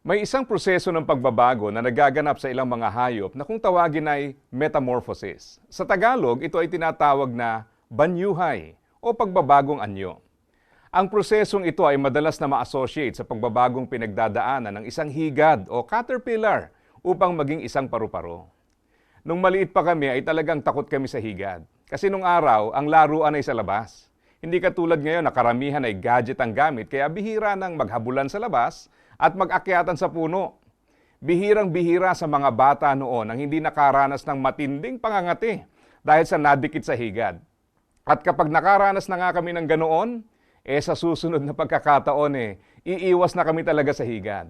May isang proseso ng pagbabago na nagaganap sa ilang mga hayop na kung tawagin ay metamorphosis. Sa Tagalog, ito ay tinatawag na banyuhay o pagbabagong anyo. Ang prosesong ito ay madalas na ma-associate sa pagbabagong pinagdadaanan ng isang higad o caterpillar upang maging isang paru-paro. Nung maliit pa kami ay talagang takot kami sa higad. Kasi nung araw, ang laruan ay sa labas. Hindi katulad ngayon na karamihan ay gadget ang gamit kaya bihira nang maghabulan sa labas at mag-akyatan sa puno. Bihirang-bihira sa mga bata noon ang hindi nakaranas ng matinding pangangati dahil sa nadikit sa higad. At kapag nakaranas na nga kami ng ganoon, eh sa susunod na pagkakataon eh, iiwas na kami talaga sa higad.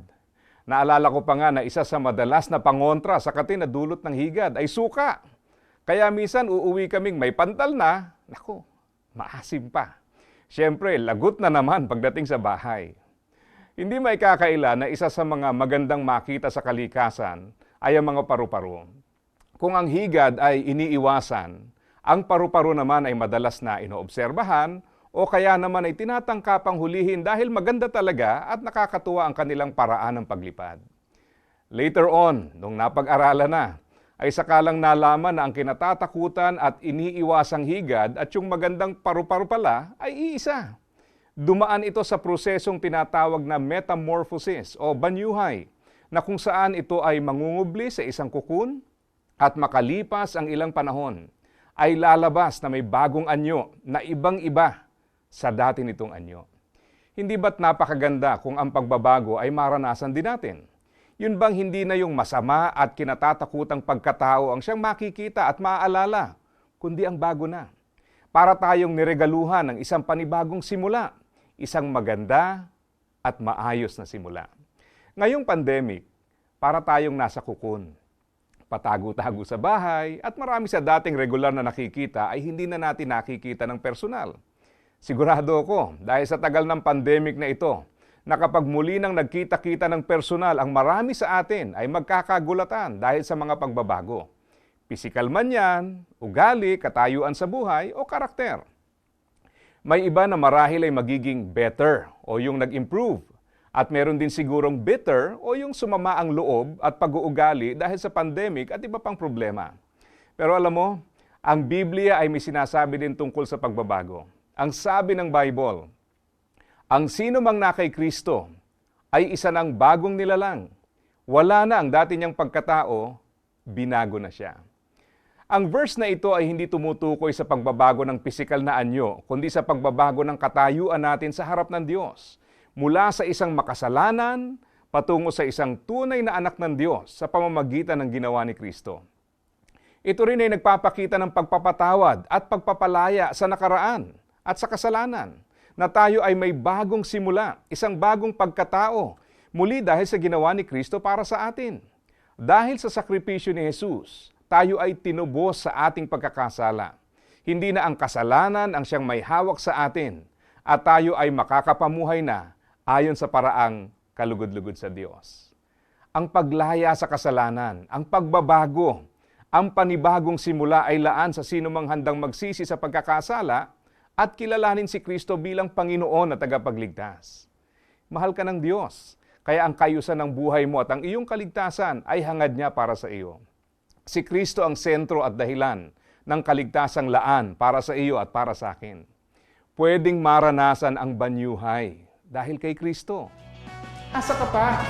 Naalala ko pa nga na isa sa madalas na pangontra sa kati na dulot ng higad ay suka. Kaya minsan uuwi kaming may pantal na, nako, maasim pa. Siyempre, lagot na naman pagdating sa bahay. Hindi may kakaila na isa sa mga magandang makita sa kalikasan ay ang mga paru-paro. Kung ang higad ay iniiwasan, ang paru-paro naman ay madalas na inoobserbahan o kaya naman ay tinatangkapang hulihin dahil maganda talaga at nakakatuwa ang kanilang paraan ng paglipad. Later on, nung napag-aralan na, ay sakalang nalaman na ang kinatatakutan at iniiwasang higad at yung magandang paru-paro pala ay iisa. Dumaan ito sa prosesong tinatawag na metamorphosis o banyuhay na kung saan ito ay mangungubli sa isang kukun at makalipas ang ilang panahon ay lalabas na may bagong anyo na ibang-iba sa dati nitong anyo. Hindi ba't napakaganda kung ang pagbabago ay maranasan din natin? Yun bang hindi na yung masama at kinatatakutang pagkatao ang siyang makikita at maaalala, kundi ang bago na. Para tayong niregaluhan ng isang panibagong simula, isang maganda at maayos na simula. Ngayong pandemic, para tayong nasa kukun. Patago-tago sa bahay at marami sa dating regular na nakikita ay hindi na natin nakikita ng personal. Sigurado ako, dahil sa tagal ng pandemic na ito, na kapag nang nagkita-kita ng personal ang marami sa atin ay magkakagulatan dahil sa mga pagbabago. Pisikal man yan, ugali, katayuan sa buhay o karakter. May iba na marahil ay magiging better o yung nag-improve. At meron din sigurong bitter o yung sumama ang loob at pag-uugali dahil sa pandemic at iba pang problema. Pero alam mo, ang Biblia ay may sinasabi din tungkol sa pagbabago. Ang sabi ng Bible, ang sino mang na Kristo ay isa ng bagong nilalang. Wala na ang dati niyang pagkatao, binago na siya. Ang verse na ito ay hindi tumutukoy sa pagbabago ng pisikal na anyo, kundi sa pagbabago ng katayuan natin sa harap ng Diyos. Mula sa isang makasalanan, patungo sa isang tunay na anak ng Diyos sa pamamagitan ng ginawa ni Kristo. Ito rin ay nagpapakita ng pagpapatawad at pagpapalaya sa nakaraan at sa kasalanan na tayo ay may bagong simula, isang bagong pagkatao, muli dahil sa ginawa ni Kristo para sa atin. Dahil sa sakripisyo ni Jesus, tayo ay tinubos sa ating pagkakasala. Hindi na ang kasalanan ang siyang may hawak sa atin at tayo ay makakapamuhay na ayon sa paraang kalugod-lugod sa Diyos. Ang paglaya sa kasalanan, ang pagbabago, ang panibagong simula ay laan sa sino mang handang magsisi sa pagkakasala at kilalanin si Kristo bilang Panginoon at tagapagligtas. Mahal ka ng Diyos, kaya ang kayusan ng buhay mo at ang iyong kaligtasan ay hangad niya para sa iyo. Si Kristo ang sentro at dahilan ng kaligtasang laan para sa iyo at para sa akin. Pwedeng maranasan ang banyuhay dahil kay Kristo. Asa ka pa?